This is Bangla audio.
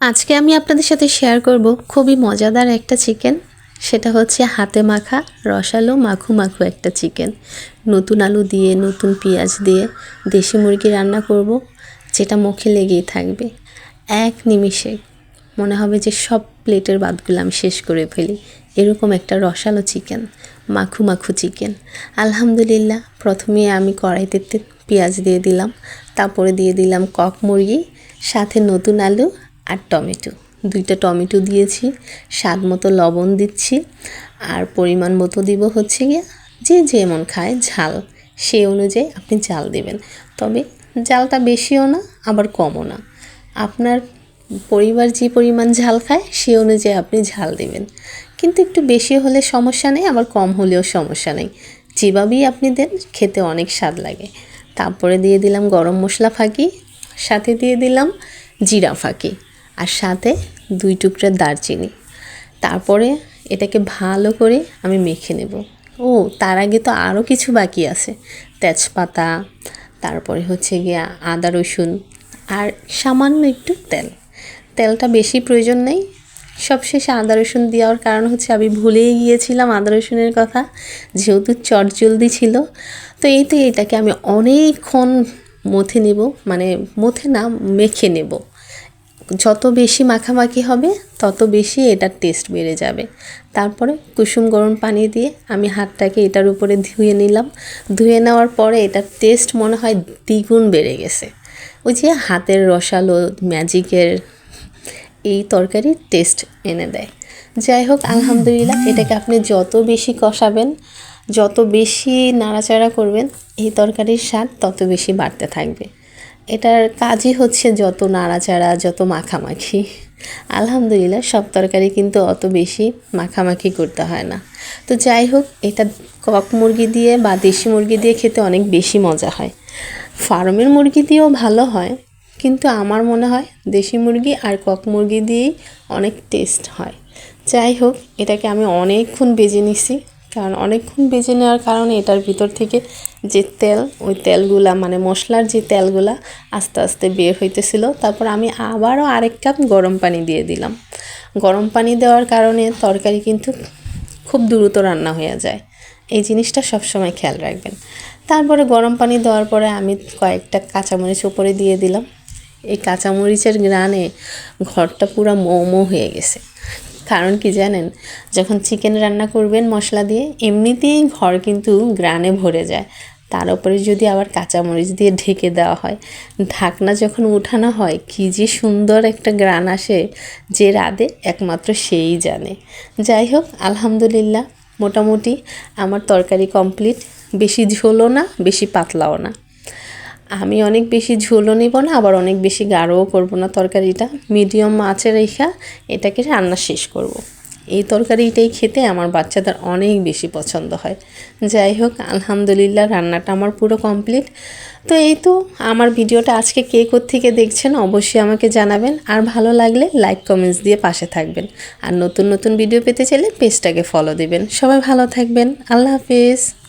আজকে আমি আপনাদের সাথে শেয়ার করব খুবই মজাদার একটা চিকেন সেটা হচ্ছে হাতে মাখা রসালো মাখু মাখু একটা চিকেন নতুন আলু দিয়ে, নতুন পেঁয়াজ দিয়ে দেশি মুরগি রান্না করব, যেটা মুখে লেগেই থাকবে। এক নিমিষে। মনে হবে যে সব প্লেটের বাদগুলো আমি শেষ করে ফেলি। এরকম একটা রসালো চিকেন মাখু মাখু চিকেন আলহামদুলিল্লাহ, প্রথমে আমি কড়াইতে পেঁয়াজ দিয়ে দিলাম, তারপরে দিয়ে দিলাম কক মুরগি, সাথে নতুন আলু আর টমেটো। দুইটা টমেটো দিয়েছি, স্বাদ মতো লবণ দিচ্ছি, আর পরিমাণ মতো দিব হচ্ছে গিয়ে যে যেমন খায় ঝাল। সেই অনুযায়ী আপনি ঝাল দেবেন। তবে ঝালটা বেশিও না, আবার কমও না। আপনার পরিবার যে পরিমাণ ঝাল খায়, সে অনুযায়ী আপনি ঝাল দেবেন। কিন্তু একটু বেশি হলে সমস্যা নেই, আবার কম হলেও সমস্যা নেই। যেভাবেই আপনি দেন, খেতে অনেক স্বাদ লাগে। তারপরে দিয়ে দিলাম গরম মশলা ফাঁকি, সাথে দিয়ে দিলাম জিরা ফাঁকি। আর সাথে দুই টুকরা দারচিনি। তারপরে এটাকে ভালো করে আমি মেখে নেব। ও, তার আগে তো আরও কিছু বাকি আছে। তেজপাতা, তারপরে হচ্ছে গিয়ে আদা, রসুন আর সামান্য একটু তেল। তেলটা বেশি প্রয়োজন নেই। সবশেষে আদা, রসুন দেওয়ার কারণ হচ্ছে আমি ভুলেই গিয়েছিলাম আদা, রসুনের কথা। যেহেতু চটজলদি ছিল, তো এই তো এটাকে আমি অনেকক্ষণ মথে নেব মানে মথে না, মেখে নেব। যত বেশি মাখামাখি হবে, তত বেশি এটার টেস্ট বেড়ে যাবে। তারপরে কুসুম গরম পানি দিয়ে আমি হাতটাকে এটার উপরে ধুয়ে নিলাম। ধুয়ে নেওয়ার পরে এটার টেস্ট মনে হয় দ্বিগুণ বেড়ে গেছে। ওই যে হাতের রসালো ম্যাজিকের এই তরকারির টেস্ট এনে দেয়। যাই হোক, আলহামদুলিল্লাহ, এটাকে আপনি যত বেশি কষাবেন, যত বেশি নাড়াচাড়া করবেন, এই তরকারির স্বাদ তত বেশি বাড়তে থাকবে। এটার কাজই হচ্ছে যত নাড়াচাড়া, যত মাখামাখি। আলহামদুলিল্লাহ, সব তরকারি কিন্তু অত বেশি মাখামাখি করতে হয় না। তো যাই হোক, এটা কক মুরগি দিয়ে বা দেশি মুরগি দিয়ে খেতে অনেক বেশি মজা হয়। ফার্মের মুরগি দিয়েও ভালো হয়, কিন্তু আমার মনে হয় দেশি মুরগি আর কক মুরগি দিয়েই অনেক টেস্ট হয়। যাই হোক, এটাকে আমি অনেকক্ষণ বেজে নিছি। কারণ অনেকক্ষণ বেজে নেওয়ার কারণে এটার ভিতর থেকে যে তেল, ওই তেলগুলা মানে মশলার যে তেলগুলা আস্তে আস্তে বের হইতেছিল। তারপর আমি আবারও আরেক কাপ গরম পানি দিয়ে দিলাম। গরম পানি দেওয়ার কারণে তরকারি কিন্তু খুব দ্রুত রান্না হয়ে যায়। এই জিনিসটা সবসময় খেয়াল রাখবেন। তারপরে গরম পানি দেওয়ার পরে আমি কয়েকটা কাঁচামরিচ উপরে দিয়ে দিলাম। এই কাঁচামরিচের গ্রানে ঘরটা পুরো মোমো হয়ে গেছে। কারণ কি জানেন? যখন চিকেন রান্না করবেন মশলা দিয়ে, এমনিতেই ঘর কিন্তু গ্রানে ভরে যায়। তার উপরে যদি আবার কাঁচামরিচ দিয়ে ঢেকে দেওয়া হয়, ঢাকনা যখন উঠানো হয়, কী যে সুন্দর একটা গ্রান আসে যে রাধে একমাত্র সেই জানে। যাই হোক, আলহামদুলিল্লাহ, মোটামুটি আমার তরকারি কমপ্লিট বেশি ঝোলও না, বেশি পাতলাও না। আমি অনেক বেশি ঝোলও নেব না, আবার অনেক বেশি গাঢ়ও করব না তরকারিটা। মিডিয়াম মাছে রেখা এটাকে রান্না শেষ করব। এই তরকারিটাই খেতে আমার বাচ্চাদের অনেক বেশি পছন্দ হয়। যাই হোক, আলহামদুলিল্লাহ রান্নাটা আমার পুরো কমপ্লিট। তো এই তো, আমার ভিডিওটা আজকে কে থেকে দেখছেন অবশ্যই আমাকে জানাবেন। আর ভালো লাগলে লাইক কমেন্টস দিয়ে পাশে থাকবেন। আর নতুন নতুন ভিডিও পেতে চাইলে পেজটাকে ফলো দেবেন। সবাই ভালো থাকবেন। আল্লাহ হাফিজ।